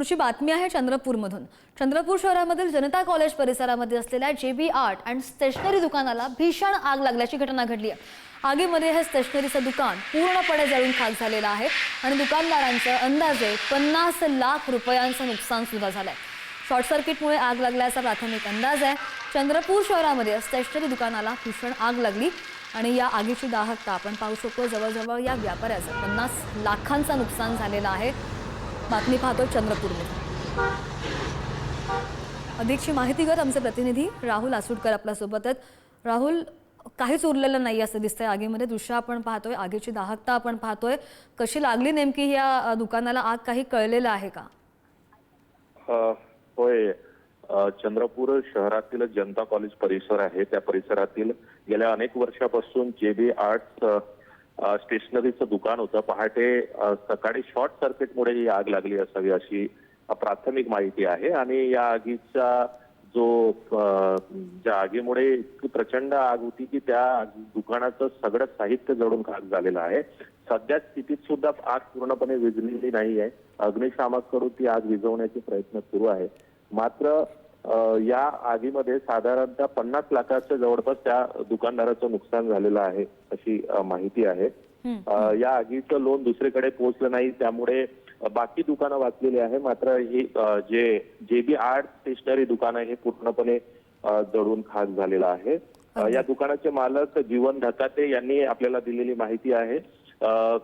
पुढची बातमी आहे चंद्रपूरमधून. चंद्रपूर शहरामधील जनता कॉलेज परिसरामध्ये असलेल्या जे बी आर्ट अँड स्टेशनरी दुकानाला भीषण आग लागल्याची घटना घडली आहे. आगीमध्ये हे स्टेशनरीचं दुकान पूर्णपणे जळून खाक झालेलं आहे आणि दुकानदारांचं अंदाजे पन्नास लाख रुपयांचं नुकसान सुद्धा झालं आहे शॉर्ट सर्किटमुळे आग लागल्याचा प्राथमिक अंदाज आहे. चंद्रपूर शहरामध्ये स्टेशनरी दुकानाला भीषण आग लागली आणि या आगीची दाहकता आपण पाहू शकतो. जवळजवळ या व्यापाऱ्याचं पन्नास लाखांचं नुकसान झालेलं आहे. बातमी पाहतो चंद्रपूरमध्ये अधिकची माहिती करत आमचे प्रतिनिधी राहुल आसुडकर आपल्यासोबतच राहुल काहीच उरलेलं नाही असं दिसतंय. आगीमध्ये दृश्य आपण पाहतोय आगीची दाहकता आपण पाहतोय. कशी लागली नेमकी या दुकानाला? आग काही कळलेलं आहे का? होय. चंद्रपूर शहरातील जनता कॉलेज परिसर आहे. त्या परिसरातील गेल्या अनेक वर्षापासून जे बी आर्ट्स स्टेशनरीचं दुकान होतं. पहाटे सकाळी शॉर्ट सर्किटमुळे ही आग लागली असावी अशी प्राथमिक माहिती आहे. आणि या आगीचा जो ज्या आगीमुळे इतकी प्रचंड आग होती की त्या दुकानाचं सगळं साहित्य जळून खाक झालेलं आहे. सध्या स्थितीत सुद्धा आग पूर्णपणे विजलेली नाही आहे अग्निशामक ती आग विझवण्याचे प्रयत्न सुरू आहे. मात्र या आगीमध्ये साधारणतः पन्नास लाखाच्या जवळपास त्या दुकानदाराचं नुकसान झालेलं आहे अशी माहिती आहे. या आगीचं लोन दुसरीकडे पोहोचलं नाही त्यामुळे बाकी दुकानं वाचलेली आहे. मात्र ही जे जे बी आर्ट स्टेशनरी दुकान आहे हे पूर्णपणे जळून खाक झालेलं आहे. या दुकानाचे मालक जीवन धकाते यांनी आपल्याला दिलेली माहिती आहे.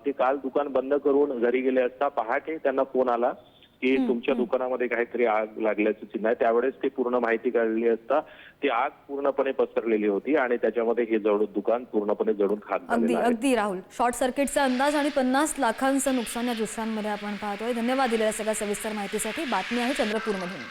ते काल दुकान बंद करून घरी गेले असता पहाटे त्यांना फोन आला. की तुमच्या दुकानामध्ये काहीतरी आग लागल्याचं चिन्ह आहे. त्यावेळेस ते पूर्ण माहिती काढली असता ती आग पूर्णपणे पसरलेली होती आणि त्याच्यामध्ये हे जळून दुकान पूर्णपणे जळून खाक अगदी अगदी राहुल. शॉर्ट सर्किटचा अंदाज आणि पन्नास लाखांचं नुकसान या दृश्यांमध्ये आपण पाहतोय. धन्यवाद दिलेल्या सगळ्या सविस्तर माहितीसाठी. बातमी आहे चंद्रपूरमधून.